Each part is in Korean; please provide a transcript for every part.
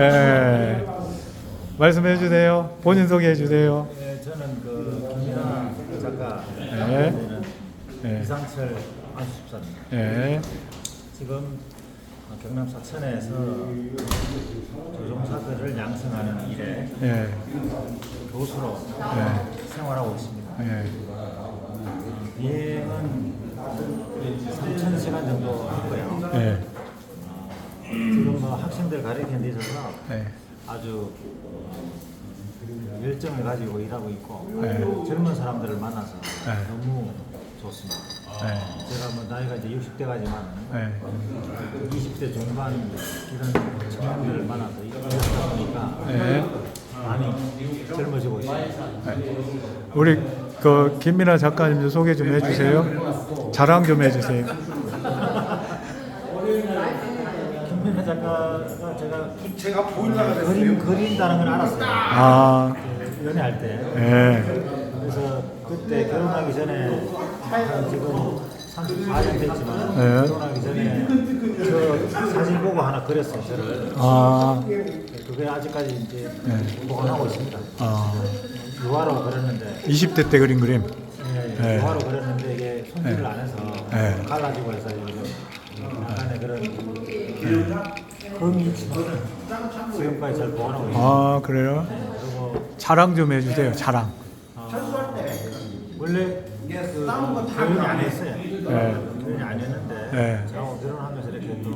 예. 말씀해 주세요. 본인 소개해 주세요. 네, 저는 그 김민아 작가 네. 는 네. 이상철 안수집사입니다. 예. 지금 경남 사천에서 조종사들을 양성하는 일에 예. 교수로 예. 생활하고 있습니다. 예. 어, 비행은 3천 시간 정도 하고요. 예. 지금 뭐 학생들 가르치는 데 있어서 예. 아주 어, 열정을 가지고 일하고 있고 네. 젊은 사람들을 만나서 네. 너무 좋습니다. 예. 제가 뭐 나이가 이제 60대가지만 예. 20대 중반 이런 청년들을 만나서 일하다 보니까 예. 많이 젊어지고 있습니다. 우리 그 김민아 작가님도 소개 좀 해주세요. 자랑 좀 해주세요. 김민아 작가가 제가 제가 그림 그린다는 건 알았어요. 아, 연애할 때. 예. 그래서 그때 결혼하기 전에 한 지금 34년 됐지만 네. 결혼하기 전에 저 사진 보고 하나 그렸어요. 저를. 아, 그게 아직까지 이제 네. 보관하고 있습니다. 아. 유화로 그렸는데 20대 때 그린 그림. 예, 네. 유화로 그렸는데 이게 손질을 네. 안 해서 네. 갈라지고 해서 지금 약간의 그런 잘 보관하고. 아, 그래요? 네, 그리고 자랑 좀 해주세요. 자랑. 어, 원래 그 결혼이 안 했어요. 결혼이 안 했는데 네. 저하고 결혼하면서 이렇게 또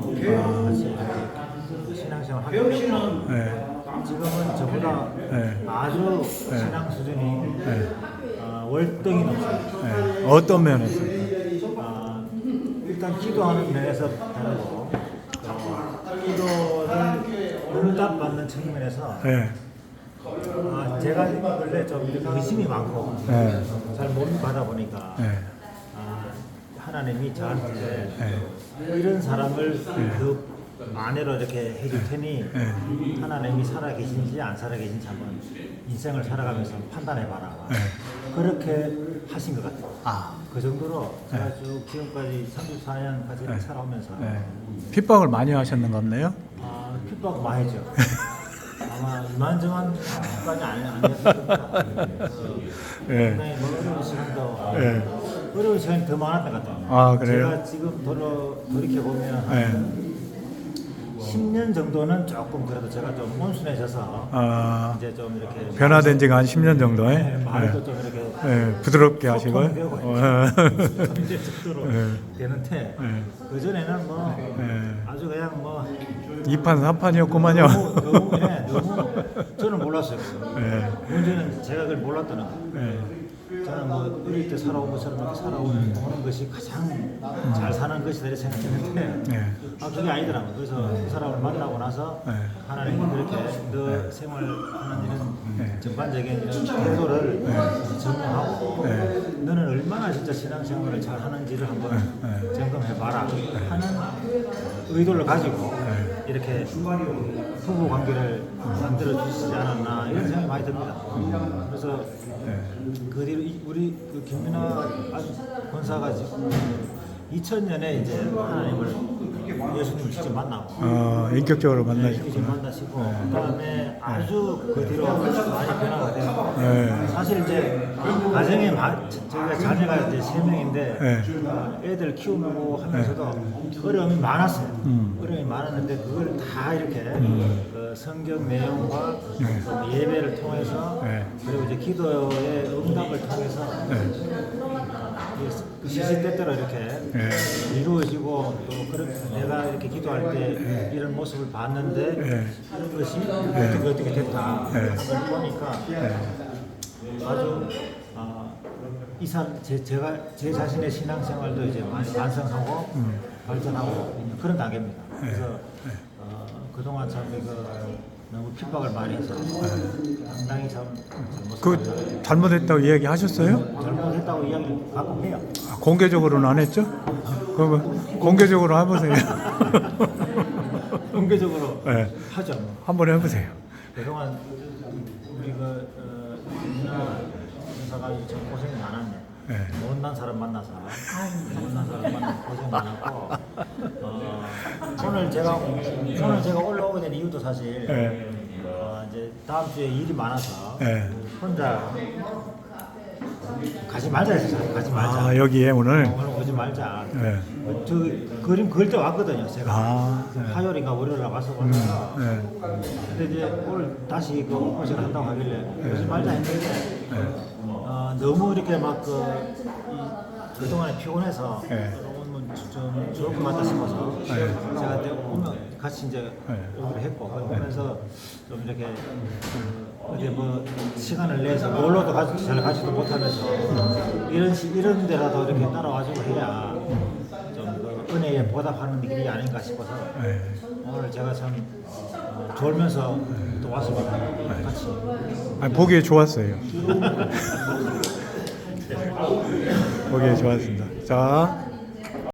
같이 신앙생활 하게 됐고 예. 지금은 저보다 네. 아주 신앙 수준이 예. 어, 월등히 높습니다. 예. 어떤 면에서? 아, 일단 기도하는 면에서 다르고 어, 기도를 응답받는 측면에서 예. 아, 제가 원래 좀 이렇게 의심이 많고 예. 잘못 받아 보니까 예. 아, 하나님이 저한테 예. 이런 사람을 그 아내로 이렇게 해줄 테니 예. 하나님이 살아 계신지 안 살아 계신지 한번 인생을 살아가면서 판단해봐라. 예. 그렇게 하신 것 같아요. 아. 그 정도로 제가 쭉 지금까지 34년까지 네. 살아오면서 예. 핍박을 많이 하셨는가 보네요. 아, 핍박 많이 했죠. 아마 이만저만 핍박이 아니, 아니었을 겁니다. 그 예. 상당히 뭐 어려운 시간도 예. 어려운 시간이 더 많았던 것 같아요. 아, 그래요? 제가 지금 돌아, 돌이켜보면 예. 10년 정도는 조금 그래도 제가 좀 온순해져서 아, 이제 좀 이렇게 변화된 지가 한 10년 정도에 네, 말도 예. 좀 이렇게 예. 부드럽게. 소통이 되고 어, 이제 정도로 예. 되는데 예. 그 전에는 뭐 예. 아주 그냥 뭐 2판 3판이었구만요. 너무 너무 예, 너무 저는 몰랐어요. 예. 문제는 제가 그걸. 예. 저는 뭐 어릴 때 살아온 것처럼 이렇게 살아오는 것이 가장 잘 사는 것이다 이렇게 생각했는데 예. 아 그게 아니더라고요. 그래서 그 사람을 만나고 나서 네. 하나님이 그렇게 너 생활하는 이런 네. 전반적인 이런 태도를 점검하고 네. 너는 얼마나 진짜 신앙생활을 잘 하는지를 한번 네. 점검해봐라 하는 의도를 가지고 네. 이렇게 부부 관계를 만들어 주시지 않았나 이런 생각이 많이 듭니다. 그래서 그 뒤로 이- 우리 그 김민아 권사가 지금 2000년에 이제 하나님을 예수님을 직접 만나고 어, 인격적으로 직접 만나셨구나. 만나시고 그다음에 아주 그 뒤로 많이 변화가 되고 네. 사실 이제 가정에 마, 저희가 자녀가 이제 세 명인데 네. 어, 애들 키우고 하면서도 어려움이 많았어요. 음. 어려움이 많았는데 그걸 다 이렇게 그 성경 내용과 그 예배를 통해서 네. 그리고 이제 기도의 응답을 통해서 그 시시때때로 이렇게 네. 이루어지고 또 그런 내가 이렇게 기도할 때 이런 모습을 봤는데 네. 이런 것이 어떻게 어떻게 됐다 네. 그걸 보니까 아주 아, 이사 제, 제가 제 자신의 신앙생활도 이제 많이 완성하고 발전하고 있는 그런 단계입니다. 그래서 어, 그동안 참 이거 너무 핍박을 많이 해서 상당히 참그 잘못했다고 잘못했다고 이야기하셨어요? 잘못했다고 이야기를 가끔 해요. 아, 공개적으로는 안 했죠? 그러면 공개적으로 해보세요. 공개적으로 네. 하죠. 뭐. 한번 해보세요. 그동안 우리 그 어, 형사가 좀 고생이 많았네. 네. 못난 사람 만나서 못난 사람 만나서 고생 많았고 어, 오늘 제가 오늘 제가 사실 예. 어, 이제 다음 주에 일이 많아서 예. 혼자 가지 말자 했어요. 가지 말자. 아 여기에 오늘 오늘 오지 말자. 예. 어, 저 그림 그릴 때 왔거든요. 제가 아, 네. 화요일인가 월요일에 와서 왔다가 예. 근데 이제 오늘 다시 그 오픈을 한다고 하길래 오지 말자 했는데 예. 어, 너무 이렇게 막그 그동안에 피곤해서 예. 좀 좋을 것 같다 싶어서 예. 제가 그때 오면 같이 이제 예. 오기로 했고 그러면서 좀 이렇게 그 어디 뭐 시간을 내서 놀러도 가지, 잘 가지도 못하면서 이런 시, 이런 데라도 이렇게 따라와주고 해야 좀그 은혜에 보답하는 길이 아닌가 싶어서 예. 오늘 제가 참 어, 졸면서 또 왔습니다. 같이. 아니, 보기에 좋았어요. 보기에 좋았습니다. 자.